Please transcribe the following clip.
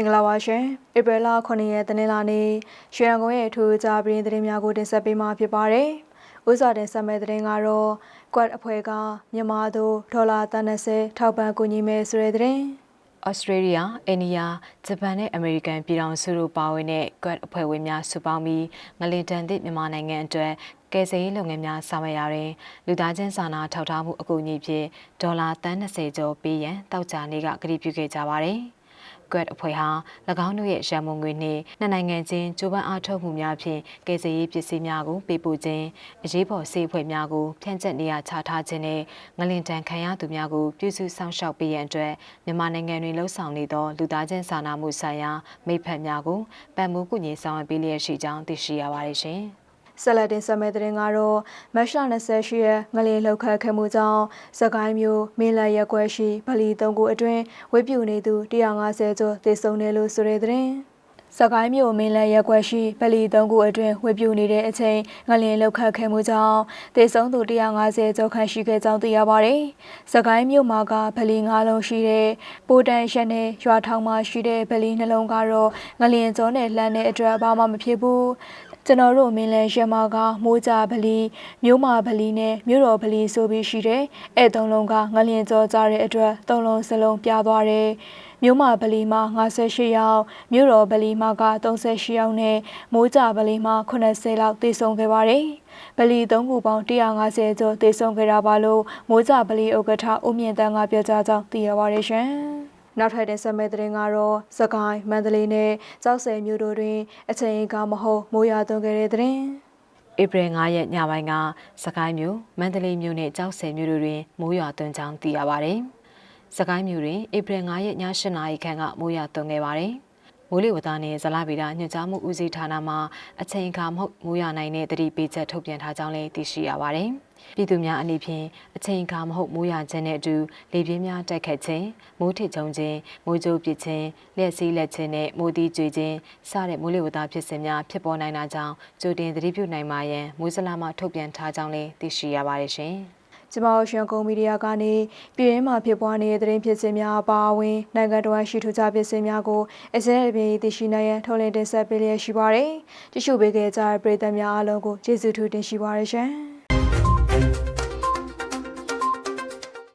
မင်္ဂလာပါရှင်ဧပြီလ9ရက်တနင်္လာနေ့ရွှေရန်ကုန်ရဲ့အထူးကြားပြည်သတင်းများကိုတင်ဆက်ပေးမှာဖြစ်ပါတယ်ဥစွာတင်ဆက်မယ့်သတင်းကတော့ Quad အဖွဲ့ကမြန်မာတို့ဒေါ်လာ30ထောက်ပံ့ကူညီမယ်ဆိုတဲ့သတင်းဩစတြေးလျ၊အိန္ဒိယ၊ဂျပန်နဲ့အမေရိကန်ပြည်ထောင်စုတို့ပါဝင်တဲ့ QUAD အဖွဲ့ဝင်များစုပေါင်းပြီးငလင်တန်သည့်မြန်မာနိုင်ငံအတွက်ကယ်ဆယ်ရေးလုပ်ငန်းများဆောင်ရွက်ရာတွင်လူသားချင်းစာနာထောက်ထားမှုအကူအညီဖြင့်ဒေါ်လာ30ကျော်ပေးရန်တောက်ကြနေ့ကကတိပြုခဲ့ကြပါသည်။ QUAD အဖွဲ့ဟာ၎င်းတို့ရဲ့ရန်မုံငွေနှင့်နှစ်နိုင်ငံချင်းကြိုးပမ်းအားထုတ်မှုများဖြင့်ကယ်ဆယ်ရေးပစ္စည်းများကိုပေးပို့ခြင်းအရေးပေါ်စေအဖွဲ့များကိုဖြန့်ကျက်နေရာချထားခြင်းနဲ့ငလင်တန်ခံရသူများကိုပြုစုစောင့်ရှောက်ပေးရန်အတွက်မြန်မာနိုင်ငံတွင်လှုံ့ဆော်နေသောလူသားချင်းစာနာမှုဆိုင်ရာမိဖက်များကိုပံ့ပိုးကူညီဆောင်ရွက်ပေးလျက်ရှိကြောင်းသိရှိရပါတယ်ရှင်။ ဆက်လက်တင်ဆက်မယ့်သတင်းကတော့မတ်လ28ရက်ငလျင်လှုပ်ခတ်ခဲ့မှုကြောင့်စကိုင်းမျိုးမင်းလက်ရက်ကွက်ရှိဗလီ၃ခုအတွင်းဝိပုနေသူ150ကျော်သေဆုံးတယ်လို့ဆိုတဲ့သတင်းစကိုင်းမြို့မင်းလက်ရက်ကွက်ရှိဗလီ၃ခုအတွင်းဝိပုနေတဲ့အချိန်ငလျင်လှုပ်ခတ်ခဲ့မှုကြောင့်သေဆုံးသူ150ကျော်ခန့်ရှိခဲ့ကြောင်းသိရပါတယ်။စကိုင်းမြို့မှာကဗလီ၅လုံးရှိတဲ့ပိုတန်ရက်နဲ့ရွာထောင်မှာရှိတဲ့ဗလီနှလုံးကတော့ငလျင်ကျော်နဲ့လှမ်းတဲ့အတွက်ဘာမှမဖြစ်ဘူး ကျွန်တော်တို့မင်းလဲရမကမိုးကြဗလီမြို့မာဗလီနဲ့မြို့တော်ဗလီဆိုပြီးရှိတယ်။အဲသုံးလုံးကငလျင်ကြောကြတဲ့အတွက်သုံးလုံးစလုံးပြသွားတယ်။မြို့မာဗလီမှာ58ယောက်မြို့တော်ဗလီမှာက38ယောက်နဲ့မိုးကြဗလီမှာ80လောက်သေဆုံးခဲ့ပါတယ်။ဗလီသုံးခုပေါင်း150ကျော်သေဆုံးခဲ့တာပါလို့မိုးကြဗလီဥက္ကဋ္ဌဦးမြင့်တန်းကပြောကြားကြောင်းသိရပါတယ်ရှင်။ နောက်ထပ်တင်ဆက်မယ့်သတင်းကတော့စကိုင်းမန္တလေးနဲ့ကြောက်စဲမြို့တို့တွင်အချိန်ကမဟုတ်မိုးရွာသွန်းခဲ့တဲ့သတင်းဧပြီ9ရက်ညပိုင်းကစကိုင်းမြို့မန္တလေးမြို့နဲ့ကြောက်စဲမြို့တို့တွင်မိုးရွာသွန်းကြောင်းသိရပါတယ်။စကိုင်းမြို့တွင်ဧပြီ9ရက်ည8နာရီခန့်ကမိုးရွာသွန်းခဲ့ပါတယ်။ မိုးလေဝသနဲ့ဇလဗေဒညွှန်ကြားမှုဦးစီးဌာနမှအချိန်အခါမဟုတ်မိုးရွာနိုင်တဲ့တတိပေးချက်ထုတ်ပြန်ထားကြောင်းလည်းသိရှိရပါတယ်။ပြည်သူများအနေဖြင့်အချိန်အခါမဟုတ်မိုးရွာခြင်းနဲ့အတူလေပြင်းများတိုက်ခတ်ခြင်းမိုးထစ်ချုံခြင်းမိုးကြိုးပစ်ခြင်းလျှက်စီးလက်ခြင်းနဲ့မိုးတီးကြွေခြင်းစတဲ့မိုးလေဝသဖြစ်စဉ်များဖြစ်ပေါ်နိုင်တာကြောင့်ကြိုတင်သတိပြုနိုင်ပါရန်မိုးစလာမှထုတ်ပြန်ထားကြောင်းလည်းသိရှိရပါတယ်ရှင်။ ကျမတို့ရှင်ကုန်းမီဒီယာကနေပြည်ရင်းမှာဖြစ်ပွားနေတဲ့သတင်းဖြစ်စဉ်များအပါအဝင်နိုင်ငံတော်ရှိထူးခြားဖြစ်စဉ်များကိုအစင်းအပြေသိရှိနိုင်ရန်ထုတ်လင်းတင်ဆက်ပေးလျက်ရှိပါတယ်။ကြည့်ရှုပေးခဲ့ကြတဲ့ပရိသတ်များအားလုံးကိုကျေးဇူးထူးတင်ရှိပါတယ်ရှင်။